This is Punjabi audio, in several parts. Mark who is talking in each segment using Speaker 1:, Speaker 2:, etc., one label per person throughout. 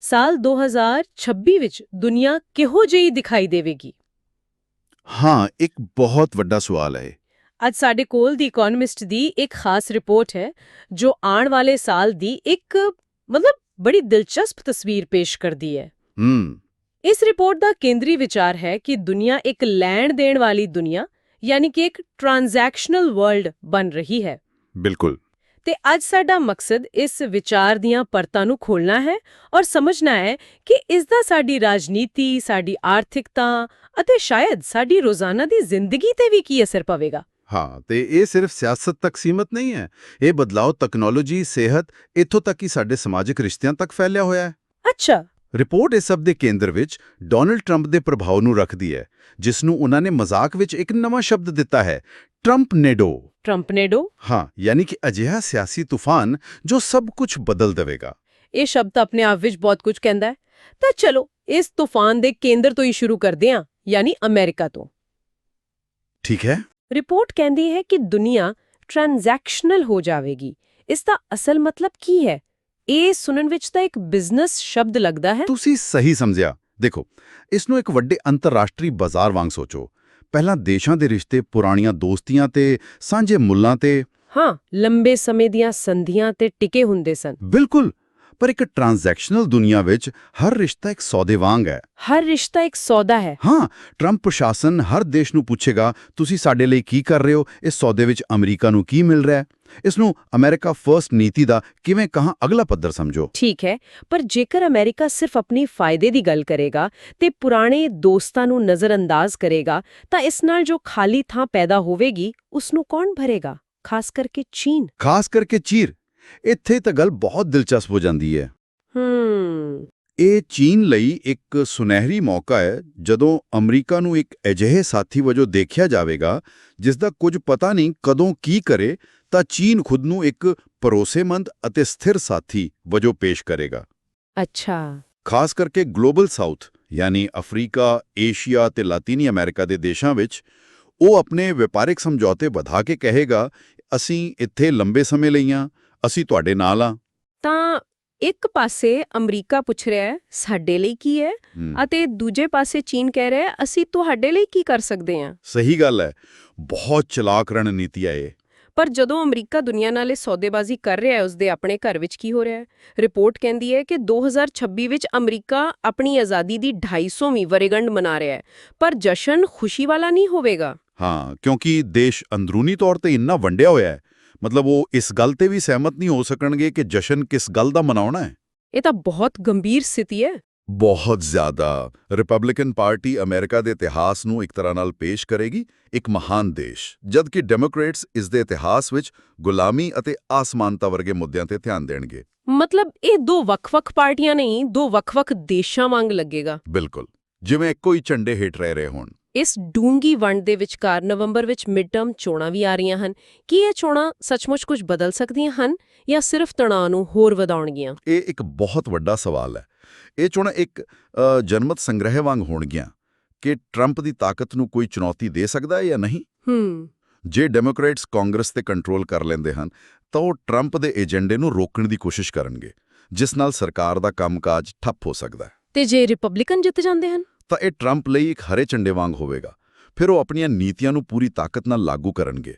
Speaker 1: ਸਾਲ 2026 ਵਿੱਚ ਦੁਨੀਆ ਕਿਹੋ ਜਿਹੀ ਦਿਖਾਈ ਦੇਵੇਗੀ?
Speaker 2: ਹਾਂ ਇੱਕ ਬਹੁਤ ਵੱਡਾ ਸਵਾਲ ਹੈ।
Speaker 1: ਅੱਜ ਸਾਡੇ ਕੋਲ ਦੀ ਇਕਨੋਮਿਸਟ ਦੀ ਇੱਕ ਖਾਸ ਰਿਪੋਰਟ ਹੈ ਜੋ ਆਉਣ ਵਾਲੇ ਸਾਲ ਦੀ ਇੱਕ ਮਤਲਬ ਬੜੀ ਦਿਲਚਸਪ ਤਸਵੀਰ ਪੇਸ਼ ਕਰਦੀ ਹੈ।
Speaker 2: ਹੂੰ।
Speaker 1: ਇਸ ਰਿਪੋਰਟ ਦਾ ਕੇਂਦਰੀ ਵਿਚਾਰ ਹੈ ਕਿ ਦੁਨੀਆ ਇੱਕ ਲੈਣ ਦੇਣ ਵਾਲੀ ਦੁਨੀਆ ਯਾਨੀ ਕਿ ਇੱਕ ਟ੍ਰਾਂਜੈਕਸ਼ਨਲ ਵਰਲਡ ਬਣ ਰਹੀ ਹੈ।
Speaker 2: ਬਿਲਕੁਲ।
Speaker 1: ਤੇ ਅੱਜ ਸਾਡਾ ਮਕਸਦ ਇਸ ਵਿਚਾਰ ਦੀਆਂ ਪਰਤਾਂ ਨੂੰ ਖੋਲਣਾ ਹੈ ਔਰ ਸਮਝਣਾ ਹੈ ਕਿ ਇਸ ਦਾ ਸਾਡੀ ਰਾਜਨੀਤੀ ਸਾਡੀ ਆਰਥਿਕਤਾ ਅਤੇ ਸ਼ਾਇਦ ਸਾਡੀ ਰੋਜ਼ਾਨਾ ਦੀ ਜ਼ਿੰਦਗੀ ਤੇ ਵੀ ਕੀ ਅਸਰ ਪਵੇਗਾ।
Speaker 2: ਹਾਂ ਤੇ ਇਹ ਸਿਰਫ ਸਿਆਸਤ ਤੱਕ ਸੀਮਤ ਨਹੀਂ ਹੈ। ਇਹ ਬਦਲਾਅ ਟੈਕਨੋਲੋਜੀ ਸਿਹਤ ਇੱਥੋਂ ਤੱਕ ਕਿ ਸਾਡੇ ਸਮਾਜਿਕ ਰਿਸ਼ਤਿਆਂ ਤੱਕ ਫੈਲਿਆ ਹੋਇਆ ਹੈ।
Speaker 1: ਅੱਛਾ।
Speaker 2: ਰਿਪੋਰਟ ਇਸ ਸਭ ਦੇ ਕੇਂਦਰ ਵਿੱਚ ਡੋਨਲਡ ਟਰੰਪ ਦੇ ਪ੍ਰਭਾਵ ਨੂੰ ਰੱਖਦੀ ਹੈ ਜਿਸ ਨੂੰ ਉਹਨਾਂ ਨੇ ਮਜ਼ਾਕ ਵਿੱਚ ਇੱਕ ਨਵਾਂ ਸ਼ਬਦ ਦਿੱਤਾ ਹੈ ਟਰੰਪ ਨੇਡੋ
Speaker 1: ਟਰੰਪ ਨੇਡੋ
Speaker 2: ਹਾਂ ਯਾਨੀ ਕਿ ਅਜਿਹਾ ਸਿਆਸੀ ਤੂਫਾਨ ਜੋ ਸਭ ਕੁਝ ਬਦਲ ਦੇਵੇਗਾ।
Speaker 1: ਇਹ ਸ਼ਬਦ ਆਪਣੇ ਆਪ ਵਿੱਚ ਬਹੁਤ ਕੁਝ ਕਹਿੰਦਾ ਹੈ। ਤਾਂ ਚਲੋ ਇਸ ਤੂਫਾਨ ਦੇ ਕੇਂਦਰ ਤੋਂ ਹੀ ਸ਼ੁਰੂ ਕਰਦੇ ਹਾਂ ਯਾਨੀ ਅਮਰੀਕਾ ਤੋਂ।
Speaker 2: ਠੀਕ ਹੈ।
Speaker 1: ਰਿਪੋਰਟ ਕਹਿੰਦੀ ਹੈ ਕਿ ਦੁਨੀਆ ਟ੍ਰਾਂਜੈਕਸ਼ਨਲ ਹੋ ਜਾਵੇਗੀ। ਇਸ ਦਾ ਅਸਲ ਮਤਲਬ ਕੀ ਹੈ? ਇਹ ਸੁਣਨ ਵਿੱਚ ਤਾਂ ਇੱਕ ਬਿਜ਼ਨਸ ਸ਼ਬਦ ਲੱਗਦਾ ਹੈ।
Speaker 2: ਤੁਸੀਂ ਸਹੀ ਸਮਝਿਆ। ਦੇਖੋ ਇਸ ਨੂੰ ਇੱਕ ਵੱਡੇ ਅੰਤਰਰਾਸ਼ਟਰੀ ਬਾਜ਼ਾਰ ਵਾਂਗ ਸੋਚੋ। ਪਹਿਲਾਂ ਦੇਸ਼ਾਂ ਦੇ ਰਿਸ਼ਤੇ ਪੁਰਾਣੀਆਂ ਦੋਸਤੀਆਂ ਤੇ ਸਾਂਝੇ ਮੁੱਲਾਂ ਤੇ
Speaker 1: ਹਾਂ ਲੰਬੇ ਸਮੇਂ ਦੀਆਂ ਸੰਧੀਆਂ ਤੇ ਟਿਕੇ ਹੁੰਦੇ ਸਨ।
Speaker 2: ਬਿਲਕੁਲ ਪਰ ਇੱਕ ਟ੍ਰਾਂਜੈਕਸ਼ਨਲ ਦੁਨੀਆ ਵਿੱਚ ਹਰ ਰਿਸ਼ਤਾ ਇੱਕ ਸੌਦੇ ਵਾਂਗ ਹੈ।
Speaker 1: ਹਰ ਰਿਸ਼ਤਾ ਇੱਕ ਸੌਦਾ ਹੈ।
Speaker 2: ਹਾਂ ਟਰੰਪ ਪ੍ਰਸ਼ਾਸਨ ਹਰ ਦੇਸ਼ ਨੂੰ ਪੁੱਛੇਗਾ ਤੁਸੀਂ ਸਾਡੇ ਲਈ ਕੀ ਕਰ ਰਹੇ ਹੋ? ਇਸ ਸੌਦੇ ਵਿੱਚ ਅਮਰੀਕਾ ਨੂੰ ਕੀ ਮਿਲ ਰਿਹਾ? ਹੈ ਇਸ ਨੂੰ ਅਮਰੀਕਾ ਫਰਸਟ ਨੀਤੀ ਦਾ ਕਿਵੇਂ ਕਹਾਂ ਅਗਲਾ ਪੱਧਰ ਸਮਝੋ।
Speaker 1: ਠੀਕ ਹੈ ਪਰ ਜੇਕਰ ਅਮਰੀਕਾ ਸਿਰਫ ਆਪਣੀ ਫਾਇਦੇ ਦੀ ਗੱਲ ਕਰੇਗਾ ਤੇ ਪੁਰਾਣੇ ਦੋਸਤਾਂ ਨੂੰ ਨਜ਼ਰਅੰਦਾਜ਼ ਕਰੇਗਾ ਤਾਂ ਇਸ ਨਾਲ ਜੋ ਖਾਲੀ ਥਾਂ ਪੈਦਾ ਹੋਵੇਗੀ ਉਸ ਨੂੰ ਕੌਣ ਭਰੇਗਾ? ਖਾਸ ਕਰਕੇ ਚੀਨ।
Speaker 2: ਖਾਸ ਕਰਕੇ ਚੀਰ। ਇੱਥੇ ਤਾਂ ਗੱਲ ਬਹੁਤ ਦਿਲਚਸਪ ਹੋ ਜਾਂਦੀ ਹੈ।
Speaker 1: ਹੂੰ।
Speaker 2: ਇਹ ਚੀਨ ਲਈ ਇੱਕ ਸੁਨਹਿਰੀ ਮੌਕਾ ਹੈ ਜਦੋਂ ਅਮਰੀਕਾ ਨੂੰ ਇੱਕ ਅਜਿਹੇ ਸਾਥੀ ਵਜੋਂ ਦੇਖਿਆ ਜਾਵੇਗਾ ਜਿਸ ਦਾ ਕੁਝ ਪਤਾ ਨਹੀਂ ਕਦੋਂ ਕੀ ਕਰੇ ਤਾਂ ਚੀਨ ਖੁਦ ਨੂੰ ਇੱਕ ਭਰੋਸੇਮੰਦ ਅਤੇ ਸਥਿਰ ਸਾਥੀ ਵਜੋਂ ਪੇਸ਼ ਕਰੇਗਾ।
Speaker 1: ਅੱਛਾ।
Speaker 2: ਖਾਸ ਕਰਕੇ ਗਲੋਬਲ ਸਾਊਥ ਯਾਨੀ ਅਫਰੀਕਾ ਏਸ਼ੀਆ ਤੇ ਲਾਤੀਨੀ ਅਮਰੀਕਾ ਦੇ ਦੇਸ਼ਾਂ ਵਿੱਚ ਉਹ ਆਪਣੇ ਵਪਾਰਿਕ ਸਮਝੌਤੇ ਵਧਾ ਕੇ ਕਹੇਗਾ ਅਸੀਂ ਇੱਥੇ ਲੰਬੇ ਸਮੇਂ ਲਈ ਹਾਂ ਅਸੀਂ ਤੁਹਾਡੇ ਨਾਲ ਹਾਂ
Speaker 1: ਤਾਂ ਇੱਕ ਪਾਸੇ ਅਮਰੀਕਾ ਪੁੱਛ ਰਿਹਾ ਹੈ ਸਾਡੇ ਲਈ ਕੀ ਹੈ? ਅਤੇ ਦੂਜੇ ਪਾਸੇ ਚੀਨ ਕਹਿ ਰਿਹਾ ਹੈ ਅਸੀਂ ਤੁਹਾਡੇ ਲਈ ਕੀ ਕਰ ਸਕਦੇ ਹਾਂ
Speaker 2: ਸਹੀ ਗੱਲ ਹੈ। ਬਹੁਤ ਚਲਾਕ ਰਣਨੀਤੀ ਹੈ ਇਹ।
Speaker 1: ਪਰ ਜਦੋਂ ਅਮਰੀਕਾ ਦੁਨੀਆ ਨਾਲ ਇਹ ਸੌਦੇਬਾਜ਼ੀ ਕਰ ਰਿਹਾ ਹੈ ਉਸਦੇ ਆਪਣੇ ਘਰ ਵਿੱਚ ਕੀ ਹੋ ਰਿਹਾ ਹੈ? ਰਿਪੋਰਟ ਕਹਿੰਦੀ ਹੈ ਕਿ 2026 ਵਿੱਚ ਅਮਰੀਕਾ ਆਪਣੀ ਆਜ਼ਾਦੀ ਦੀ 250ਵੀਂ ਵਰ੍ਹੇਗੰਢ ਮਨਾ ਰਿਹਾ ਹੈ। ਪਰ ਜਸ਼ਨ ਖੁਸ਼ੀ ਵਾਲਾ ਨਹੀਂ ਹੋਵੇਗਾ।
Speaker 2: ਹਾਂ ਕਿਉਂਕਿ ਦੇਸ਼ ਅੰਦਰੂਨੀ ਤੌਰ ਤੇ ਇੰਨਾ ਵੰਡਿਆ ਹੋਇਆ ਹੈ ਮਤਲਬ ਉਹ ਇਸ ਗੱਲ ਤੇ ਵੀ ਸਹਿਮਤ ਨਹੀਂ ਹੋ ਸਕਣਗੇ ਕਿ ਜਸ਼ਨ ਕਿਸ ਗੱਲ ਦਾ ਮਨਾਉਣਾ ਹੈ।
Speaker 1: ਇਹ ਤਾਂ ਬਹੁਤ ਗੰਭੀਰ ਸਥਿਤੀ ਹੈ।
Speaker 2: ਬਹੁਤ ਜ਼ਿਆਦਾ। ਰਿਪਬਲਿਕਨ ਪਾਰਟੀ ਅਮਰੀਕਾ ਦੇ ਇਤਿਹਾਸ ਨੂੰ ਇੱਕ ਤਰ੍ਹਾਂ ਨਾਲ ਪੇਸ਼ ਕਰੇਗੀ ਇੱਕ ਮਹਾਨ ਦੇਸ਼। ਜਦਕਿ ਡੈਮੋਕ੍ਰੇਟਸ ਇਸ ਦੇ ਇਤਿਹਾਸ ਵਿੱਚ ਗੁਲਾਮੀ ਅਤੇ ਅਸਮਾਨਤਾ ਵਰਗੇ ਮੁੱਦਿਆਂ ਤੇ ਧਿਆਨ ਦੇਣਗੇ।
Speaker 1: ਮਤਲਬ ਇਹ ਦੋ ਵੱਖ-ਵੱਖ ਪਾਰਟੀਆਂ ਨਹੀਂ ਦੋ ਵੱਖ-ਵੱਖ ਦੇਸ਼ਾਂ ਵਾਂਗ ਲੱਗੇਗਾ।
Speaker 2: ਬਿਲਕੁਲ। ਜਿਵੇਂ ਇੱਕੋ ਹੀ ਝੰਡੇ ਹੇਠ ਰਹਿ ਰਹੇ ਹੋਣ।
Speaker 1: ਇਸ ਡੂੰਗੀ ਵੰਡ ਦੇ ਵਿਚਕਾਰ ਨਵੰਬਰ ਵਿੱਚ ਮਿਡ ਟਰਮ ਚੋਣਾਂ ਵੀ ਆ ਰਹੀਆਂ ਹਨ। ਕੀ ਇਹ ਚੋਣਾਂ ਸੱਚਮੁੱਚ ਕੁਝ ਬਦਲ ਸਕਦੀਆਂ ਹਨ ਜਾਂ ਸਿਰਫ ਤਣਾਅ ਨੂੰ ਹੋਰ ਵਧਾਉਣਗੀਆਂ?
Speaker 2: ਇਹ ਇੱਕ ਬਹੁਤ ਵੱਡਾ ਸਵਾਲ ਹੈ। ਇਹ ਚੋਣਾਂ ਇੱਕ ਜਨਮਤ ਸੰਗ੍ਰਹਿ ਵਾਂਗ ਹੋਣਗੀਆਂ। ਕਿ ਟਰੰਪ ਦੀ ਤਾਕਤ ਨੂੰ ਕੋਈ ਚੁਣੌਤੀ ਦੇ ਸਕਦਾ ਹੈ ਜਾਂ ਨਹੀਂ?
Speaker 1: ਹੂੰ।
Speaker 2: ਜੇ ਡੈਮੋਕ੍ਰੇਟਸ ਕਾਂਗਰਸ ਤੇ ਕੰਟਰੋਲ ਕਰ ਲੈਂਦੇ ਹਨ ਤਾਂ ਉਹ ਟਰੰਪ ਦੇ ਏਜੰਡੇ ਨੂੰ ਰੋਕਣ ਦੀ ਕੋਸ਼ਿਸ਼ ਕਰਨਗੇ ਜਿਸ ਨਾਲ ਸਰਕਾਰ ਦਾ ਕੰਮਕਾਜ ਠੱਪ ਹੋ ਸਕਦਾ ਹੈ।
Speaker 1: ਤੇ ਜੇ ਰਿਪਬਲਿਕਨ ਜਿੱਤ ਜਾਂਦੇ ਹਨ?
Speaker 2: ਤਾਂ ਇਹ ਟਰੰਪ ਲਈ ਇੱਕ ਹਰੇ ਝੰਡੇ ਵਾਂਗ ਹੋਵੇਗਾ। ਫਿਰ ਉਹ ਆਪਣੀਆਂ ਨੀਤੀਆਂ ਨੂੰ ਪੂਰੀ ਤਾਕਤ ਨਾਲ ਲਾਗੂ ਕਰਨਗੇ।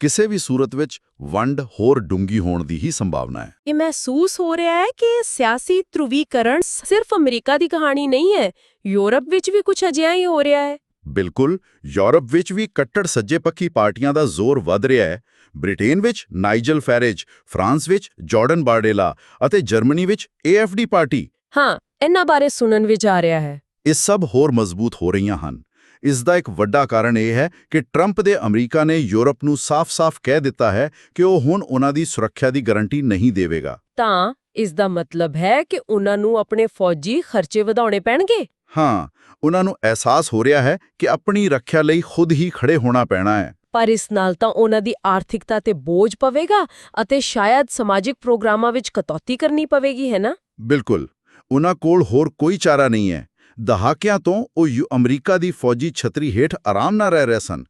Speaker 2: ਕਿਸੇ ਵੀ ਸੂਰਤ ਵਿੱਚ ਵੰਡ ਹੋਰ ਡੂੰਗੀ ਹੋਣ ਦੀ ਹੀ ਸੰਭਾਵਨਾ ਹੈ।
Speaker 1: ਇਹ ਮਹਿਸੂਸ ਹੋ ਰਿਹਾ ਹੈ ਕਿ ਸਿਆਸੀ ਧਰੁਵੀਕਰਨ ਸਿਰਫ ਅਮਰੀਕਾ ਦੀ ਕਹਾਣੀ ਨਹੀਂ ਹੈ ਯੂਰਪ ਵਿੱਚ ਵੀ ਕੁਝ ਅਜਿਹਾ ਹੀ ਹੋ ਰਿਹਾ ਹੈ।
Speaker 2: ਬਿਲਕੁਲ ਯੂਰਪ ਵਿੱਚ ਵੀ ਕੱਟੜ ਸੱਜੇ ਪੱਖੀ ਪਾਰਟੀਆਂ ਦਾ ਜ਼ੋਰ ਵੱਧ ਰਿਹਾ ਹੈ। ਬ੍ਰਿਟੇਨ ਵਿੱਚ ਨਾਈਜਲ ਫੈਰੇਜ ਫਰਾਂਸ ਵਿੱਚ ਜਾਰਡਨ ਬਾਰਡੇਲਾ ਅਤੇ ਜਰਮਨੀ ਵਿੱਚ ਏਐਫਡੀ ਪਾਰਟੀ।
Speaker 1: ਹਾਂ ਇਹਨਾਂ ਬਾਰੇ ਸੁਣਨ ਵਿੱਚ ਆ ਰਿਹਾ ਹੈ।
Speaker 2: ਇਹ ਸਭ ਹੋਰ ਮਜ਼ਬੂਤ ਹੋ ਰਹੀਆਂ ਹਨ। ਇਸ ਦਾ ਇੱਕ ਵੱਡਾ ਕਾਰਨ ਇਹ ਹੈ ਕਿ ਟਰੰਪ ਦੇ ਅਮਰੀਕਾ ਨੇ ਯੂਰਪ ਨੂੰ ਸਾਫ਼-ਸਾਫ਼ ਕਹਿ ਦਿੱਤਾ ਹੈ ਕਿ ਉਹ ਹੁਣ ਉਹਨਾਂ ਦੀ ਸੁਰੱਖਿਆ ਦੀ ਗਾਰੰਟੀ ਨਹੀਂ ਦੇਵੇਗਾ।
Speaker 1: ਤਾਂ ਇਸ ਦਾ ਮਤਲਬ ਹੈ ਕਿ ਉਹਨਾਂ ਨੂੰ ਆਪਣੇ ਫੌਜੀ ਖਰਚੇ ਵਧਾਉਣੇ ਪੈਣਗੇ?
Speaker 2: ਹਾਂ ਉਹਨਾਂ ਨੂੰ ਅਹਿਸਾਸ ਹੋ ਰਿਹਾ ਹੈ ਕਿ ਆਪਣੀ ਰੱਖਿਆ ਲਈ ਖੁਦ ਹੀ ਖੜੇ ਹੋਣਾ ਪੈਣਾ ਹੈ।
Speaker 1: ਪਰ ਇਸ ਨਾਲ ਤਾਂ ਉਹਨਾਂ ਦੀ ਆਰਥਿਕਤਾ ਤੇ ਬੋਝ ਪਵੇਗਾ ਅਤੇ ਸ਼ਾਇਦ ਸਮਾਜਿਕ ਪ੍ਰੋਗਰਾਮਾਂ ਵਿੱਚ ਕਟੌਤੀ ਕਰਨੀ ਪਵੇਗੀ ਹੈ ਨਾ?
Speaker 2: ਬਿਲਕੁਲ। ਉਹਨਾਂ ਕੋਲ ਹੋਰ ਕੋਈ ਚਾਰਾ ਨਹੀਂ ਹੈ। ਦਹਾਕਿਆਂ ਤੋਂ ਉਹ ਯੂ ਅਮਰੀਕਾ ਦੀ ਫੌਜੀ ਛਤਰੀ ਹੇਠ ਆਰਾਮ ਨਾਲ ਰਹਿ ਰਹੇ ਸਨ।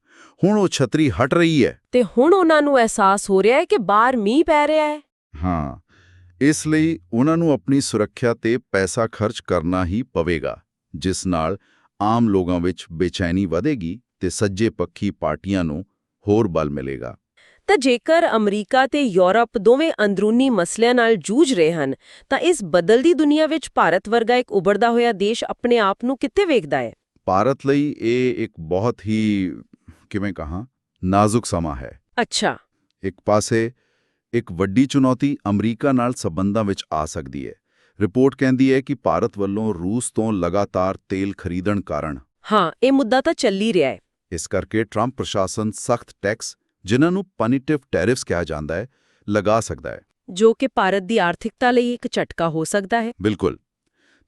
Speaker 2: ਹੁਣ ਉਹ ਛਤਰੀ ਹਟ ਰਹੀ ਹੈ।
Speaker 1: ਤੇ ਹੁਣ ਉਹਨਾਂ ਨੂੰ ਅਹਿਸਾਸ ਹੋ ਰਿਹਾ ਹੈ ਕਿ ਬਾਹਰ ਮੀਂਹ ਪੈ ਰਿਹਾ ਹੈ।
Speaker 2: ਹਾਂ ਇਸ ਲਈ ਉਹਨਾਂ ਨੂੰ ਆਪਣੀ ਸੁਰੱਖਿਆ ਤੇ ਪੈਸਾ ਖਰਚ ਕਰਨਾ ਹੀ ਪਵੇਗਾ ਜਿਸ ਨਾਲ ਆਮ ਲੋਕਾਂ ਵਿੱਚ ਬੇਚੈਨੀ ਵਧੇਗੀ ਤੇ ਸੱਜੇ ਪੱਖੀ ਪਾਰਟੀਆਂ ਨੂੰ ਹੋਰ ਬਲ ਮਿਲੇਗਾ।
Speaker 1: ਤਾਂ ਜੇਕਰ ਅਮਰੀਕਾ ਤੇ ਯੂਰਪ ਦੋਵੇਂ ਅੰਦਰੂਨੀ ਮਸਲਿਆਂ ਨਾਲ ਜੂਝ ਰਹੇ ਹਨ ਤਾਂ ਇਸ ਬਦਲਦੀ ਦੁਨੀਆ ਵਿੱਚ ਭਾਰਤ ਵਰਗਾ ਇੱਕ ਉੱਭਰਦਾ ਹੋਇਆ ਦੇਸ਼ ਆਪਣੇ ਆਪ ਨੂੰ ਕਿੱਥੇ ਵੇਖਦਾ ਹੈ?
Speaker 2: ਭਾਰਤ ਲਈ ਇਹ ਇੱਕ ਬਹੁਤ ਹੀ ਕਿਵੇਂ ਕਹਾਂ ਨਾਜ਼ੁਕ ਸਮਾਂ ਹੈ।
Speaker 1: ਅੱਛਾ।
Speaker 2: ਇੱਕ ਪਾਸੇ ਇੱਕ ਵੱਡੀ ਚੁਣੌਤੀ ਅਮਰੀਕਾ ਨਾਲ ਸਬੰਧਾਂ ਵਿੱਚ ਆ ਸਕਦੀ ਹੈ। ਰਿਪੋਰਟ ਕਹਿੰਦੀ ਹੈ ਕਿ ਭਾਰਤ ਵੱਲੋਂ ਰੂਸ ਤੋਂ ਲਗਾਤਾਰ ਤੇਲ ਖਰੀਦਣ ਕਾਰਨ
Speaker 1: ਹਾਂ ਇਹ ਮੁੱਦਾ ਤਾਂ ਚੱਲ ਹੀ ਰਿਹਾ ਹੈ।
Speaker 2: ਇਸ ਕਰਕੇ ਟਰੰਪ ਪ੍ਰਸ਼ਾਸਨ ਸਖਤ ਟੈਕਸ ਜਿਨ੍ਹਾਂ ਨੂੰ ਪਨੀਟਿਵ ਟੈਰਿਫਸ ਕਿਹਾ ਜਾਂਦਾ ਹੈ ਲਗਾ ਸਕਦਾ ਹੈ।
Speaker 1: ਜੋ ਕਿ ਭਾਰਤ ਦੀ ਆਰਥਿਕਤਾ ਲਈ ਇੱਕ ਝਟਕਾ ਹੋ ਸਕਦਾ ਹੈ।
Speaker 2: ਬਿਲਕੁਲ।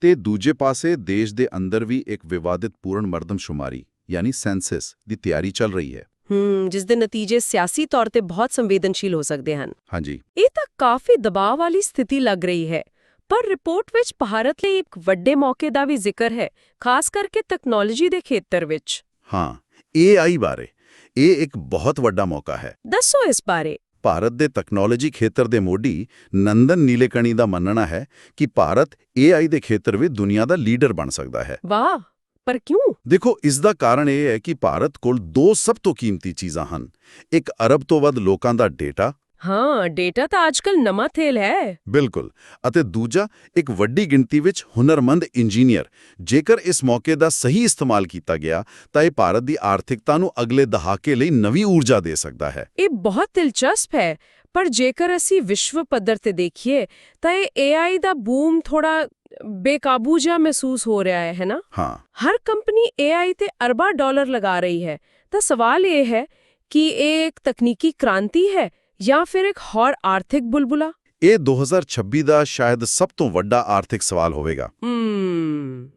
Speaker 2: ਤੇ ਦੂਜੇ ਪਾਸੇ ਦੇਸ਼ ਦੇ ਅੰਦਰ ਵੀ ਇੱਕ ਵਿਵਾਦਿਤ ਪੂਰਨ ਮਰਦਮਸ਼ੁਮਾਰੀ ਯਾਨੀ ਸੈਂਸਸ ਦੀ ਤਿਆਰੀ ਚੱਲ ਰਹੀ ਹੈ।
Speaker 1: ਹੂੰ ਜਿਸ ਦੇ ਨਤੀਜੇ ਸਿਆਸੀ ਤੌਰ ਤੇ ਬਹੁਤ ਸੰਵੇਦਨਸ਼ੀਲ ਹੋ ਸਕਦੇ ਹਨ।
Speaker 2: ਹਾਂਜੀ।
Speaker 1: ਇਹ ਤਾਂ ਕਾਫੀ ਦਬਾਅ ਵਾਲੀ ਸਥਿਤੀ ਲੱਗ ਰਹੀ ਹੈ ਪਰ ਰਿਪੋਰਟ ਵਿੱਚ ਭਾਰਤ ਲਈ ਇੱਕ ਵੱਡੇ ਮੌਕੇ ਦਾ ਵੀ ਜ਼ਿਕਰ ਹੈ ਖਾਸ ਕਰਕੇ ਤਕਨਾਲੋਜੀ ਦੇ ਖੇਤਰ ਵਿੱਚ।
Speaker 2: ਹਾਂ AI ਬਾਰੇ। ਇਹ ਇੱਕ ਬਹੁਤ ਵੱਡਾ ਮੌਕਾ ਹੈ।
Speaker 1: ਦੱਸੋ ਇਸ ਬਾਰੇ।
Speaker 2: ਭਾਰਤ ਦੇ ਤਕਨਾਲੋਜੀ ਖੇਤਰ ਦੇ ਮੋਢੀ ਨੰਦਨ ਨੀਲੇਕਣੀ ਦਾ ਮੰਨਣਾ ਹੈ ਕਿ ਭਾਰਤ AI ਦੇ ਖੇਤਰ ਵਿੱਚ ਦੁਨੀਆ ਦਾ ਲੀਡਰ ਬਣ ਸਕਦਾ ਹੈ।
Speaker 1: ਵਾਹ ਪਰ ਕਿਉਂ?
Speaker 2: ਦੇਖੋ ਇਸ ਦਾ ਕਾਰਨ ਇਹ ਹੈ ਕਿ ਭਾਰਤ ਕੋਲ ਦੋ ਸਭ ਤੋਂ ਕੀਮਤੀ ਚੀਜ਼ਾਂ ਹਨ। ਇੱਕ ਅਰਬ ਤੋਂ ਵੱਧ ਲੋਕਾਂ ਦਾ ਡੇਟਾ
Speaker 1: ਹਾਂ ਡੇਟਾ ਤਾਂ ਅੱਜਕੱਲ ਨਵਾਂ ਥੇਲ ਹੈ।
Speaker 2: ਬਿਲਕੁਲ ਅਤੇ ਦੂਜਾ ਇੱਕ ਵੱਡੀ ਗਿਣਤੀ ਵਿੱਚ ਹੁਨਰਮੰਦ ਇੰਜੀਨੀਅਰ। ਜੇਕਰ ਇਸ ਮੌਕੇ ਦਾ ਸਹੀ ਇਸਤੇਮਾਲ ਕੀਤਾ ਗਿਆ ਤਾਂ ਇਹ ਭਾਰਤ ਦੀ ਆਰਥਿਕਤਾ ਨੂੰ ਅਗਲੇ ਦਹਾਕੇ ਲਈ ਨਵੀਂ ਊਰਜਾ ਦੇ ਸਕਦਾ ਹੈ।
Speaker 1: ਇਹ ਬਹੁਤ ਦਿਲਚਸਪ ਹੈ ਪਰ ਜੇਕਰ ਅਸੀਂ ਵਿਸ਼ਵ ਪੱਧਰ ਤੇ ਦੇਖੀਏ ਤਾਂ ਇਹ AI ਦਾ ਬੂਮ ਥੋੜਾ ਬੇਕਾਬੂ ਜਿਹਾ ਮਹਿਸੂਸ ਹੋ ਰਿਹਾ ਹੈ ਹੈ ਨਾ?
Speaker 2: ਹਾਂ।
Speaker 1: ਹਰ ਕੰਪਨੀ AI ਤੇ ਅਰਬਾਂ ਡਾਲਰ ਲਗਾ ਰਹੀ ਹੈ ਤਾਂ ਸਵਾਲ ਇਹ ਹੈ ਕਿ ਇਹ ਇੱਕ ਤਕਨੀਕੀ ਕ੍ਰਾਂਤੀ ਹੈ ਜਾਂ ਫਿਰ ਇੱਕ ਹੋਰ ਆਰਥਿਕ ਬੁਲਬੁਲਾ?
Speaker 2: ਇਹ 2026 ਦਾ ਸ਼ਾਇਦ ਸਭ ਤੋਂ ਵੱਡਾ ਆਰਥਿਕ ਸਵਾਲ ਹੋਵੇਗਾ।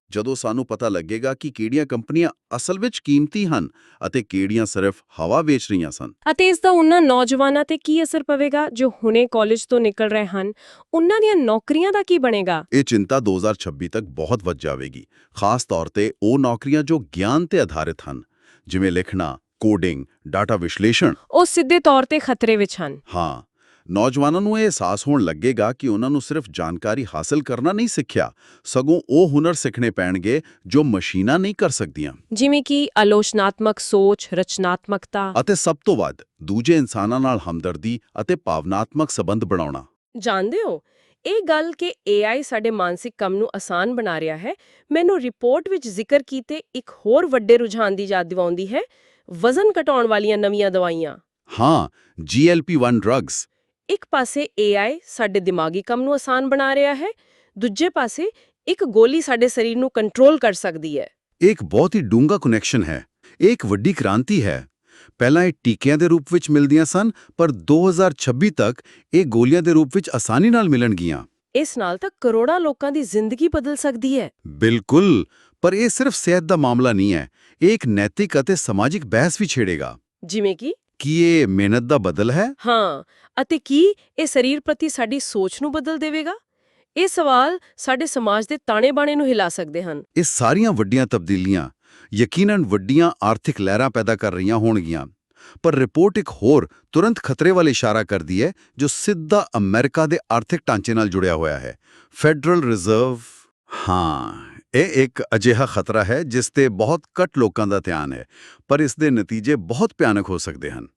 Speaker 2: ਜਦੋਂ ਸਾਨੂੰ ਪਤਾ ਲੱਗੇਗਾ ਕਿ ਕਿਹੜੀਆਂ ਕੰਪਨੀਆਂ ਅਸਲ ਵਿੱਚ ਕੀਮਤੀ ਹਨ ਅਤੇ ਕਿਹੜੀਆਂ ਸਿਰਫ ਹਵਾ ਵੇਚ ਰਹੀਆਂ ਸਨ।
Speaker 1: ਅਤੇ ਇਸ ਦਾ ਉਹਨਾਂ ਨੌਜਵਾਨਾਂ ਤੇ ਕੀ ਅਸਰ ਪਵੇਗਾ ਜੋ ਹੁਣੇ ਕਾਲਜ ਤੋਂ ਨਿਕਲ ਰਹੇ ਹਨ? ਉਹਨਾਂ ਦੀਆਂ ਨੌਕਰੀਆਂ ਦਾ ਕੀ ਬਣੇਗਾ?
Speaker 2: ਇਹ ਚਿੰਤਾ 2026 ਤੱਕ ਬਹੁਤ ਵੱਧ ਜਾਵੇਗੀ। ਖਾਸ ਤੌਰ ਤੇ ਉਹ ਨੌਕਰੀਆਂ ਜੋ ਗਿਆਨ ਤੇ ਆਧਾਰਿਤ ਹਨ ਜਿਵੇਂ ਲਿਖਣਾ ਕੋਡਿੰਗ ਡਾਟਾ ਵਿਸ਼ਲੇਸ਼ਣ?
Speaker 1: ਉਹ ਸਿੱਧੇ ਤੌਰ ਤੇ ਖਤਰੇ ਵਿੱਚ ਹਨ।
Speaker 2: ਹਾਂ ਨੌਜਵਾਨਾਂ ਨੂੰ ਇਹ ਅਹਿਸਾਸ ਹੋਣ ਲੱਗੇਗਾ ਕਿ ਉਹਨਾਂ ਨੂੰ ਸਿਰਫ ਜਾਣਕਾਰੀ ਹਾਸਲ ਕਰਨਾ ਨਹੀਂ ਸਿੱਖਿਆ ਸਗੋਂ ਉਹ ਹੁਨਰ ਸਿੱਖਣੇ ਪੈਣਗੇ ਜੋ ਮਸ਼ੀਨਾਂ ਨਹੀਂ ਕਰ ਸਕਦੀਆਂ।
Speaker 1: ਜਿਵੇਂ ਕਿ ਆਲੋਚਨਾਤਮਕ ਸੋਚ ਰਚਨਾਤਮਕਤਾ।
Speaker 2: ਅਤੇ ਸਭ ਤੋਂ ਵੱਧ ਦੂਜੇ ਇਨਸਾਨਾਂ ਨਾਲ ਹਮਦਰਦੀ ਅਤੇ ਭਾਵਨਾਤਮਕ ਸਬੰਧ ਬਣਾਉਣਾ।
Speaker 1: ਜਾਣਦੇ ਹੋ ਇਹ ਗੱਲ ਕਿ AI ਸਾਡੇ ਮਾਨਸਿਕ ਕੰਮ ਨੂੰ ਆਸਾਨ ਬਣਾ ਰਿਹਾ ਹੈ ਮੈਨੂੰ ਰਿਪੋਰਟ ਵਿੱਚ ਜ਼ਿਕਰ ਕੀਤੇ ਇੱਕ ਹੋਰ ਵੱਡੇ ਰੁਝਾਨ ਦੀ ਯਾਦ ਦਿਵਾਉਂਦੀ ਹੈ ਵਜ਼ਨ ਘਟਾਉਣ ਵਾਲੀਆਂ ਨਵੀਆਂ ਦਵਾਈਆਂ।
Speaker 2: ਹਾਂ GLP-1 ਡਰੱਗਸ
Speaker 1: ਇੱਕ ਪਾਸੇ AI ਸਾਡੇ ਦਿਮਾਗੀ ਕੰਮ ਨੂੰ ਆਸਾਨ ਬਣਾ ਰਿਹਾ ਹੈ ਦੂਜੇ ਪਾਸੇ ਇੱਕ ਗੋਲੀ ਸਾਡੇ ਸਰੀਰ ਨੂੰ ਕੰਟਰੋਲ ਕਰ ਸਕਦੀ ਹੈ।
Speaker 2: ਇੱਕ ਬਹੁਤ ਹੀ ਡੂੰਘਾ ਕਨੈਕਸ਼ਨ ਹੈ ਇੱਕ ਵੱਡੀ ਕ੍ਰਾਂਤੀ ਹੈ। ਪਹਿਲਾਂ ਇਹ ਟੀਕਿਆਂ ਦੇ ਰੂਪ ਵਿੱਚ ਮਿਲਦੀਆਂ ਸਨ ਪਰ 2026 ਤੱਕ ਇਹ ਗੋਲੀਆਂ ਦੇ ਰੂਪ ਵਿੱਚ ਆਸਾਨੀ ਨਾਲ ਮਿਲਣਗੀਆਂ।
Speaker 1: ਇਸ ਨਾਲ ਤਾਂ ਕਰੋੜਾਂ ਲੋਕਾਂ ਦੀ ਜ਼ਿੰਦਗੀ ਬਦਲ ਸਕਦੀ ਹੈ।
Speaker 2: ਬਿਲਕੁਲ। ਪਰ ਇਹ ਸਿਰਫ ਸਿਹਤ ਦਾ ਮਾਮਲਾ ਨਹੀਂ ਹੈ ਇਹ ਇੱਕ ਨੈਤਿਕ ਅਤੇ ਸਮਾਜਿਕ ਬਹਿਸ ਵੀ ਛੇੜੇਗਾ।
Speaker 1: ਜਿਵੇਂ ਕਿ?
Speaker 2: ਕੀ ਇਹ ਮਿਹਨਤ ਦਾ ਬਦਲ ਹੈ?
Speaker 1: ਹਾਂ ਅਤੇ ਕੀ ਇਹ ਸਰੀਰ ਪ੍ਰਤੀ ਸਾਡੀ ਸੋਚ ਨੂੰ ਬਦਲ ਦੇਵੇਗਾ? ਇਹ ਸਵਾਲ ਸਾਡੇ ਸਮਾਜ ਦੇ ਤਾਣੇ-ਬਾਣੇ ਨੂੰ ਹਿਲਾ ਸਕਦੇ ਹਨ।
Speaker 2: ਇਹ ਸਾਰੀਆਂ ਵੱਡੀਆਂ ਤਬਦੀਲੀਆਂ ਯਕੀਨਨ ਵੱਡੀਆਂ ਆਰਥਿਕ ਲਹਿਰਾਂ ਪੈਦਾ ਕਰ ਰਹੀਆਂ ਹੋਣਗੀਆਂ। ਪਰ ਰਿਪੋਰਟ ਇੱਕ ਹੋਰ ਤੁਰੰਤ ਖਤਰੇ ਵੱਲ ਇਸ਼ਾਰਾ ਕਰਦੀ ਹੈ ਜੋ ਸਿੱਧਾ ਅਮਰੀਕਾ ਦੇ ਆਰਥਿਕ ਢਾਂਚੇ ਨਾਲ ਜੁੜਿਆ ਹੋਇਆ ਹੈ। ਫੈਡਰਲ ਰਿਜ਼ਰਵ ਹਾਂ। ਇਹ ਇੱਕ ਅਜਿਹਾ ਖਤਰਾ ਹੈ ਜਿਸ ਤੇ ਬਹੁਤ ਘੱਟ ਲੋਕਾਂ ਦਾ ਧਿਆਨ ਹੈ ਪਰ ਇਸ ਦੇ ਨਤੀਜੇ ਬਹੁਤ ਭਿਆਨਕ ਹੋ ਸਕਦੇ ਹਨ।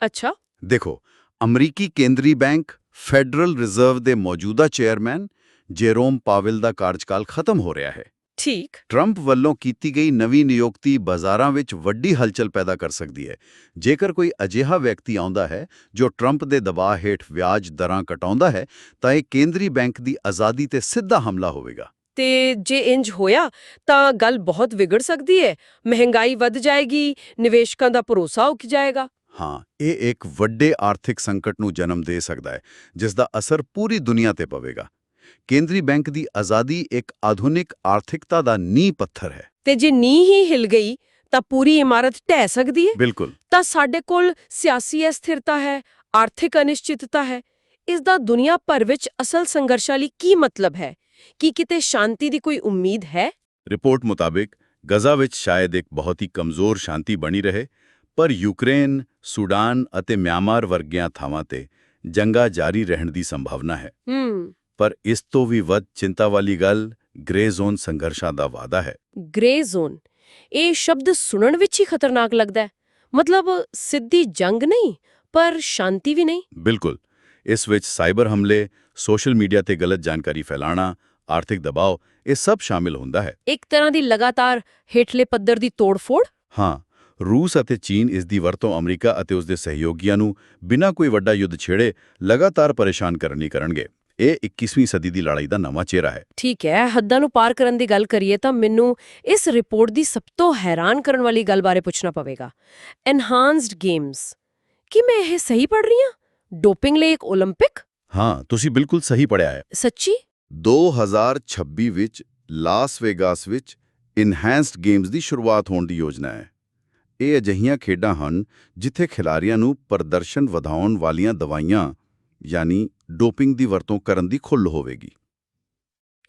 Speaker 1: ਅੱਛਾ।
Speaker 2: ਦੇਖੋ ਅਮਰੀਕੀ ਕੇਂਦਰੀ ਬੈਂਕ ਫੈਡਰਲ ਰਿਜ਼ਰਵ ਦੇ ਮੌਜੂਦਾ ਚੇਅਰਮੈਨ ਜੇਰੋਮ ਪਾਵਲ ਦਾ ਕਾਰਜਕਾਲ ਖਤਮ ਹੋ ਰਿਹਾ ਹੈ।
Speaker 1: ਠੀਕ।
Speaker 2: ਟਰੰਪ ਵੱਲੋਂ ਕੀਤੀ ਗਈ ਨਵੀਂ ਨਿਯੁਕਤੀ ਬਾਜ਼ਾਰਾਂ ਵਿੱਚ ਵੱਡੀ ਹਲਚਲ ਪੈਦਾ ਕਰ ਸਕਦੀ ਹੈ। ਜੇਕਰ ਕੋਈ ਅਜਿਹਾ ਵਿਅਕਤੀ ਆਉਂਦਾ ਹੈ ਜੋ ਟਰੰਪ ਦੇ ਦਬਾਅ ਹੇਠ ਵਿਆਜ ਦਰਾਂ ਘਟਾਉਂਦਾ ਹੈ ਤਾਂ ਇਹ ਕੇਂਦਰੀ ਬੈਂਕ ਦੀ ਆਜ਼ਾਦੀ ਤੇ ਸਿੱਧਾ ਹਮਲਾ ਹੋਵੇਗਾ।
Speaker 1: ਤੇ ਜੇ ਇੰਜ ਹੋਇਆ ਤਾਂ ਗੱਲ ਬਹੁਤ ਵਿਗੜ ਸਕਦੀ ਹੈ ਮਹਿੰਗਾਈ ਵੱਧ ਜਾਏਗੀ ਨਿਵੇਸ਼ਕਾਂ ਦਾ ਭਰੋਸਾ ਉੱਠ ਜਾਏਗਾ।
Speaker 2: ਹਾਂ ਇਹ ਇੱਕ ਵੱਡੇ ਆਰਥਿਕ ਸੰਕਟ ਨੂੰ ਜਨਮ ਦੇ ਸਕਦਾ ਹੈ ਜਿਸ ਦਾ ਅਸਰ ਪੂਰੀ ਦੁਨੀਆ ਤੇ ਪਵੇਗਾ। ਕੇਂਦਰੀ ਬੈਂਕ ਦੀ ਆਜ਼ਾਦੀ ਇੱਕ ਆਧੁਨਿਕ ਆਰਥਿਕਤਾ ਦਾ ਨੀਂਹ ਪੱਥਰ ਹੈ।
Speaker 1: ਤੇ ਜੇ ਨੀਂਹ ਹੀ ਹਿਲ ਗਈ ਤਾਂ ਪੂਰੀ ਇਮਾਰਤ ਢਹਿ ਸਕਦੀ ਹੈ
Speaker 2: ਬਿਲਕੁਲ।
Speaker 1: ਤਾਂ ਸਾਡੇ ਕੋਲ ਸਿਆਸੀ ਅਸਥਿਰਤਾ ਹੈ ਆਰਥਿਕ ਅਨਿਸ਼ਚਿਤਤਾ ਹੈ। ਇਸ ਦਾ ਦੁਨੀਆ ਭਰ ਵਿੱਚ ਅਸਲ ਸੰਘਰਸ਼ਾਂ ਲਈ ਕੀ ਮਤਲਬ ਹੈ? ਕੀ ਕਿਤੇ ਸ਼ਾਂਤੀ ਦੀ ਕੋਈ ਉਮੀਦ ਹੈ?
Speaker 2: ਰਿਪੋਰਟ ਮੁਤਾਬਿਕ ਗਜ਼ਾ ਵਿੱਚ ਸ਼ਾਇਦ ਇੱਕ ਬਹੁਤ ਹੀ ਕਮਜ਼ੋਰ ਸ਼ਾਂਤੀ ਬਣੀ ਰਹੇ ਪਰ ਯੂਕਰੇਨ ਸੂਡਾਨ ਅਤੇ ਮਿਆਂਮਾਰ ਵਰਗੀਆਂ ਥਾਵਾਂ ਤੇ ਜੰਗਾਂ ਜਾਰੀ ਰਹਿਣ ਦੀ ਸੰਭਾਵਨਾ ਹੈ। ਪਰ ਇਸ ਤੋਂ ਵੀ ਵੱਧ ਚਿੰਤਾ ਵਾਲੀ ਗੱਲ ਗ੍ਰੇ ਜ਼ੋਨ ਸੰਘਰਸ਼ਾਂ ਦਾ ਵਾਅਦਾ ਹੈ।
Speaker 1: Grey zone? ਇਹ ਸ਼ਬਦ ਸੁਣਨ ਵਿੱਚ ਹੀ ਖਤਰਨਾਕ ਲੱਗਦਾ ਹੈ। ਮਤਲਬ ਸਿੱਧੀ ਜੰਗ ਨਹੀਂ ਪਰ ਸ਼ਾਂਤੀ ਵੀ ਨਹੀਂ?
Speaker 2: ਬਿਲਕੁਲ। ਇਸ ਵਿੱਚ ਸਾਈਬਰ ਹਮਲੇ ਸੋਸ਼ਲ ਮੀਡੀਆ ਤੇ ਗਲਤ ਜਾਣਕਾਰੀ ਫੈਲਾਉਣਾ ਆਰਥਿਕ ਦਬਾਅ ਇਹ ਸਭ ਸ਼ਾਮਿਲ ਹੁੰਦਾ ਹੈ।
Speaker 1: ਇੱਕ ਤਰ੍ਹਾਂ ਦੀ ਲਗਾਤਾਰ ਹੇਠਲੇ ਪੱਧਰ ਦੀ ਤੋੜਫੋੜ?
Speaker 2: ਹਾਂ ਰੂਸ ਅਤੇ ਚੀਨ ਇਸ ਦੀ ਵਰਤੋਂ ਅਮਰੀਕਾ ਅਤੇ ਉਸ ਦੇ ਸਹਿਯੋਗੀਆਂ ਨੂੰ ਬਿਨਾਂ ਕੋਈ ਵੱਡਾ ਯੁੱਧ ਛੇੜੇ ਲਗਾਤਾਰ ਪਰੇਸ਼ਾਨ ਕਰਨ ਲਈ ਕਰਨਗੇ। ਇਹ 21ਵੀਂ ਸਦੀ ਦੀ ਲੜਾਈ ਦਾ ਨਵਾਂ ਚਿਹਰਾ ਹੈ।
Speaker 1: ਠੀਕ ਹੈ ਹੱਦਾਂ ਨੂੰ ਪਾਰ ਕਰਨ ਦੀ ਗੱਲ ਕਰੀਏ ਤਾਂ ਮੈਨੂੰ ਇਸ ਰਿਪੋਰਟ ਦੀ ਸਭ ਤੋਂ ਹੈਰਾਨ ਕਰਨ ਵਾਲੀ ਗੱਲ ਬਾਰੇ ਪੁੱਛਣਾ ਪਵੇਗਾ। ਐਨਹਾਂਸਡ ਗੇਮਸ ਕੀ ਮੈਂ ਇਹ ਸਹੀ ਪੜ੍ਹ ਰਹੀ ਹਾਂ? ਡੋਪਿੰਗ ਲਈ ਇੱਕ 올림픽
Speaker 2: ਹਾਂ ਤੁਸੀਂ ਬਿਲਕੁਲ ਸਹੀ ਪੜਿਆ ਹੈ
Speaker 1: ਸੱਚੀ
Speaker 2: 2026 ਵਿੱਚ ਲਾਸ ਵੇਗਾਸ ਵਿੱਚ ਇਨਹੈਂਸਡ ਗੇਮਸ ਦੀ ਸ਼ੁਰੂਆਤ ਹੋਣ ਦੀ ਯੋਜਨਾ ਹੈ ਇਹ ਅਜਿਹੀਆਂ ਖੇਡਾਂ ਹਨ ਜਿੱਥੇ ਖਿਡਾਰੀਆਂ ਨੂੰ ਪ੍ਰਦਰਸ਼ਨ ਵਧਾਉਣ ਵਾਲੀਆਂ ਦਵਾਈਆਂ ਯਾਨੀ ਡੋਪਿੰਗ ਦੀ ਵਰਤੋਂ ਕਰਨ ਦੀ ਖੁੱਲ੍ਹ ਹੋਵੇਗੀ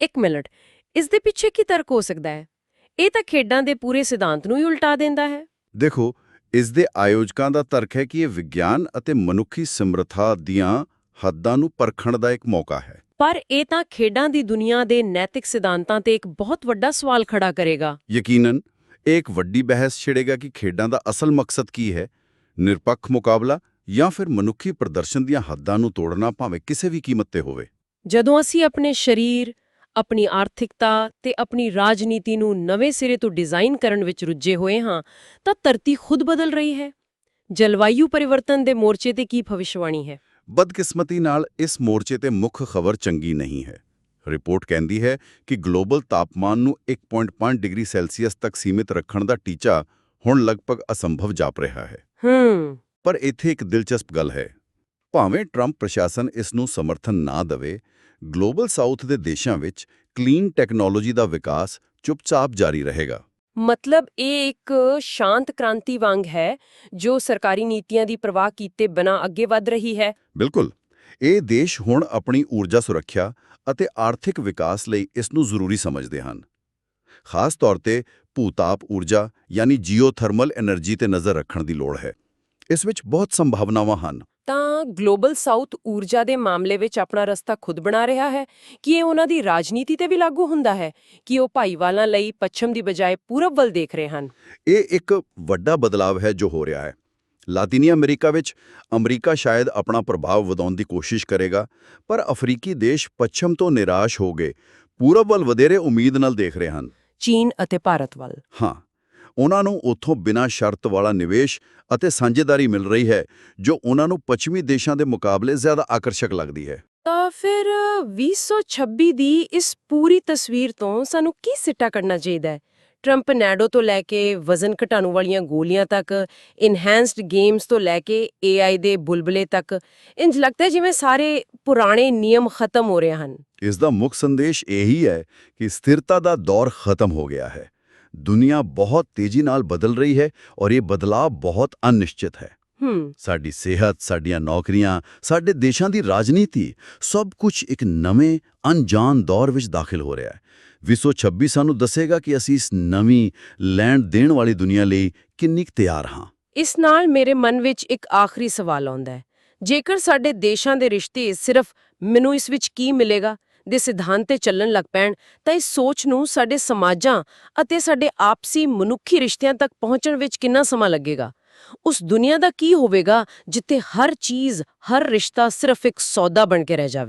Speaker 1: ਇੱਕ ਮਿੰਟ ਇਸ ਦੇ ਪਿੱਛੇ ਕੀ ਤਰਕ ਹੋ ਸਕਦਾ ਹੈ ਇਹ ਤਾਂ ਖੇਡਾਂ ਦੇ ਪੂਰੇ ਸਿਧਾਂਤ ਨੂੰ ਹੀ ਉਲਟਾ ਦਿੰਦਾ ਹੈ
Speaker 2: ਦੇਖੋ ਇਸ ਦੇ ਆਯੋਜਕਾਂ ਦਾ ਤਰਕ ਹੈ ਕਿ ਇਹ ਵਿਗਿਆਨ ਅਤੇ ਮਨੁੱਖੀ ਸਮਰੱਥਾ ਦੀਆਂ ਹੱਦਾਂ ਨੂੰ ਪਰਖਣ ਦਾ ਇੱਕ ਮੌਕਾ ਹੈ।
Speaker 1: ਪਰ ਇਹ ਤਾਂ ਖੇਡਾਂ ਦੀ ਦੁਨੀਆ ਦੇ ਨੈਤਿਕ ਸਿਧਾਂਤਾਂ ਤੇ ਇੱਕ ਬਹੁਤ ਵੱਡਾ ਸਵਾਲ ਖੜਾ ਕਰੇਗਾ।
Speaker 2: ਯਕੀਨਨ ਇਹ ਇੱਕ ਵੱਡੀ ਬਹਿਸ ਛੇੜੇਗਾ ਕਿ ਖੇਡਾਂ ਦਾ ਅਸਲ ਮਕਸਦ ਕੀ ਹੈ? ਨਿਰਪੱਖ ਮੁਕਾਬਲਾ ਜਾਂ ਫਿਰ ਮਨੁੱਖੀ ਪ੍ਰਦਰਸ਼ਨ ਦੀਆਂ ਹੱਦਾਂ ਨੂੰ ਤੋੜਨਾ ਭਾਵੇਂ ਕਿਸੇ ਵੀ ਕੀਮਤ ਤੇ ਹੋਵੇ?
Speaker 1: ਜਦੋਂ ਅਸੀਂ ਆਪਣੇ ਸਰੀਰ ਆਪਣੀ ਆਰਥਿਕਤਾ ਤੇ ਆਪਣੀ ਰਾਜਨੀਤੀ ਨੂੰ ਨਵੇਂ ਸਿਰੇ ਤੋਂ ਡਿਜ਼ਾਈਨ ਕਰਨ ਵਿੱਚ ਰੁੱਝੇ ਹੋਏ ਹਾਂ ਤਾਂ ਧਰਤੀ ਖੁਦ ਬਦਲ ਰਹੀ ਹੈ। ਜਲਵਾਯੂ ਪਰਿਵਰਤਨ ਦੇ ਮੋਰਚੇ ਤੇ ਕੀ ਭਵਿਸ਼ਵਾਣੀ ਹੈ?
Speaker 2: ਬਦਕਿਸਮਤੀ ਨਾਲ ਇਸ ਮੋਰਚੇ ਤੇ ਮੁੱਖ ਖਬਰ ਚੰਗੀ ਨਹੀਂ ਹੈ। ਰਿਪੋਰਟ ਕਹਿੰਦੀ ਹੈ ਕਿ ਗਲੋਬਲ ਤਾਪਮਾਨ ਨੂੰ 1.5 ਡਿਗਰੀ ਸੈਲਸੀਅਸ ਤੱਕ ਸੀਮਿਤ ਰੱਖਣ ਦਾ ਟੀਚਾ ਹੁਣ ਲਗਭਗ ਅਸੰਭਵ ਜਾਪ ਰਿਹਾ ਹੈ।
Speaker 1: ਹੂੰ।
Speaker 2: ਪਰ ਇੱਥੇ ਇੱਕ ਦਿਲਚਸਪ ਗੱਲ ਹੈ। ਭਾਵੇਂ ਟਰੰਪ ਪ੍ਰਸ਼ਾਸਨ ਇਸ ਨੂੰ ਸਮਰਥਨ ਨਾ ਦੇਵੇ ਗਲੋਬਲ ਸਾਊਥ ਦੇ ਦੇਸ਼ਾਂ ਵਿੱਚ ਕਲੀਨ ਟੈਕਨੋਲੋਜੀ ਦਾ ਵਿਕਾਸ ਚੁੱਪਚਾਪ ਜਾਰੀ ਰਹੇਗਾ।
Speaker 1: ਮਤਲਬ ਇਹ ਇੱਕ ਸ਼ਾਂਤ ਕ੍ਰਾਂਤੀ ਵਾਂਗ ਹੈ ਜੋ ਸਰਕਾਰੀ ਨੀਤੀਆਂ ਦੀ ਪ੍ਰਵਾਹ ਕੀਤੇ ਬਿਨਾਂ ਅੱਗੇ ਵੱਧ ਰਹੀ ਹੈ।
Speaker 2: ਬਿਲਕੁਲ। ਇਹ ਦੇਸ਼ ਹੁਣ ਆਪਣੀ ਊਰਜਾ ਸੁਰੱਖਿਆ ਅਤੇ ਆਰਥਿਕ ਵਿਕਾਸ ਲਈ ਇਸ ਨੂੰ ਜ਼ਰੂਰੀ ਸਮਝਦੇ ਹਨ। ਖਾਸ ਤੌਰ ਤੇ ਭੂਤਾਪ ਊਰਜਾ ਯਾਨੀ ਜੀਓਥਰਮਲ એનર્ਜੀ ਤੇ ਨਜ਼ਰ ਰੱਖਣ ਦੀ ਲੋੜ ਹੈ। ਇਸ ਵਿੱਚ ਬਹੁਤ ਸੰਭਾਵਨਾਵਾਂ ਹਨ।
Speaker 1: ਤਾਂ ਗਲੋਬਲ ਸਾਊਥ ਊਰਜਾ ਦੇ ਮਾਮਲੇ ਵਿੱਚ ਆਪਣਾ ਰਸਤਾ ਖੁਦ ਬਣਾ ਰਿਹਾ ਹੈ? ਕਿ ਇਹ ਉਹਨਾਂ ਦੀ ਰਾਜਨੀਤੀ ਤੇ ਵੀ ਲਾਗੂ ਹੁੰਦਾ ਹੈ? ਕਿ ਉਹ ਭਾਈਵਾਲਾਂ ਲਈ ਪੱਛਮ ਦੀ ਬਜਾਏ ਪੂਰਬ ਵੱਲ ਦੇਖ ਰਹੇ ਹਨ?
Speaker 2: ਇਹ ਇੱਕ ਵੱਡਾ ਬਦਲਾਅ ਹੈ ਜੋ ਹੋ ਰਿਹਾ ਹੈ। ਲਾਤੀਨੀ ਅਮਰੀਕਾ ਵਿੱਚ ਅਮਰੀਕਾ ਸ਼ਾਇਦ ਆਪਣਾ ਪ੍ਰਭਾਵ ਵਧਾਉਣ ਦੀ ਕੋਸ਼ਿਸ਼ ਕਰੇਗਾ ਪਰ ਅਫਰੀਕੀ ਦੇਸ਼ ਪੱਛਮ ਤੋਂ ਨਿਰਾਸ਼ ਹੋ ਗਏ। ਪੂਰਬ ਵੱਲ ਵਧੇਰੇ ਉਮੀਦ ਨਾਲ ਦੇਖ ਰਹੇ ਹਨ।
Speaker 1: ਚੀਨ ਅਤੇ ਭਾਰਤ ਵੱਲ।
Speaker 2: ਹਾਂ। ਉਹਨਾਂ ਨੂੰ ਉੱਥੋਂ ਬਿਨਾਂ ਸ਼ਰਤ ਵਾਲਾ ਨਿਵੇਸ਼ ਅਤੇ ਸਾਂਝੇਦਾਰੀ ਮਿਲ ਰਹੀ ਹੈ ਜੋ ਉਹਨਾਂ ਨੂੰ ਪੱਛਮੀ ਦੇਸ਼ਾਂ ਦੇ ਮੁਕਾਬਲੇ ਜ਼ਿਆਦਾ ਆਕਰਸ਼ਕ ਲੱਗਦੀ ਹੈ।
Speaker 1: ਤਾਂ ਫਿਰ 2026 ਦੀ ਇਸ ਪੂਰੀ ਤਸਵੀਰ ਤੋਂ ਸਾਨੂੰ ਕੀ ਸਿੱਟਾ ਕੱਢਣਾ ਚਾਹੀਦਾ ਹੈ? ਟਰੰਪ ਨੈਡੋ ਤੋਂ ਲੈ ਕੇ ਵਜ਼ਨ ਘਟਾਉਣ ਵਾਲੀਆਂ ਗੋਲੀਆਂ ਤੱਕ ਇਨਹੈਂਸਡ ਗੇਮਸ ਤੋਂ ਲੈ ਕੇ AI ਦੇ ਬੁਲਬਲੇ ਤੱਕ ਇੰਜ ਲੱਗਦਾ ਜਿਵੇਂ ਸਾਰੇ ਪੁਰਾਣੇ ਨਿਯਮ ਖਤਮ ਹੋ ਰਹੇ ਹਨ।
Speaker 2: ਇਸ ਦਾ ਮੁੱਖ ਸੰਦੇਸ਼ ਇਹੀ ਹੈ ਕਿ ਸਥਿਰਤਾ ਦਾ ਦੌਰ ਖਤਮ ਹੋ ਗਿਆ ਹੈ। ਦੁਨੀਆ ਬਹੁਤ ਤੇਜ਼ੀ ਨਾਲ ਬਦਲ ਰਹੀ ਹੈ ਔਰ ਇਹ ਬਦਲਾਅ ਬਹੁਤ ਅਨਿਸ਼ਚਿਤ ਹੈ।
Speaker 1: ਹੂੰ।
Speaker 2: ਸਾਡੀ ਸਿਹਤ ਸਾਡੀਆਂ ਨੌਕਰੀਆਂ ਸਾਡੇ ਦੇਸ਼ਾਂ ਦੀ ਰਾਜਨੀਤੀ ਸਭ ਕੁਝ ਇੱਕ ਨਵੇਂ ਅਣਜਾਣ ਦੌਰ ਵਿੱਚ ਦਾਖਲ ਹੋ ਰਿਹਾ ਹੈ। 2026 ਸਾਨੂੰ ਦੱਸੇਗਾ ਕਿ ਅਸੀਂ ਇਸ ਨਵੀਂ ਲੈਣ ਦੇਣ ਵਾਲੀ ਦੁਨੀਆ ਲਈ ਕਿੰਨੀ ਕੁ ਤਿਆਰ ਹਾਂ।
Speaker 1: ਇਸ ਨਾਲ ਮੇਰੇ ਮਨ ਵਿੱਚ ਇੱਕ ਆਖਰੀ ਸਵਾਲ ਆਉਂਦਾ ਹੈ। ਜੇਕਰ ਸਾਡੇ ਦੇਸ਼ਾਂ ਦੇ ਰਿਸ਼ਤੇ ਸਿਰਫ ਮੈਨੂੰ ਇਸ ਵਿੱਚ ਕੀ ਮਿਲੇਗਾ? ਦੇ ਸਿਧਾਂਤ ਤੇ ਚੱਲਣ ਲੱਗ ਪੈਣ, ਤਾਂ ਇਸ ਸੋਚ ਨੂੰ ਸਾਡੇ ਸਮਾਜਾਂ ਅਤੇ ਸਾਡੇ ਆਪਸੀ ਮਨੁੱਖੀ ਰਿਸ਼ਤਿਆਂ ਤੱਕ ਪਹੁੰਚਣ ਵਿੱਚ ਕਿੰਨਾ ਸਮਾਂ ਲੱਗੇਗਾ? ਉਸ ਦੁਨੀਆ ਦਾ ਕੀ ਹੋਵੇਗਾ ਜਿੱਥੇ ਹਰ ਚੀਜ਼, ਹਰ ਰਿਸ਼ਤਾ ਸਿਰਫ ਇੱਕ ਸੌਦਾ ਬਣ ਕੇ ਰਹਿ ਜਾਵੇ?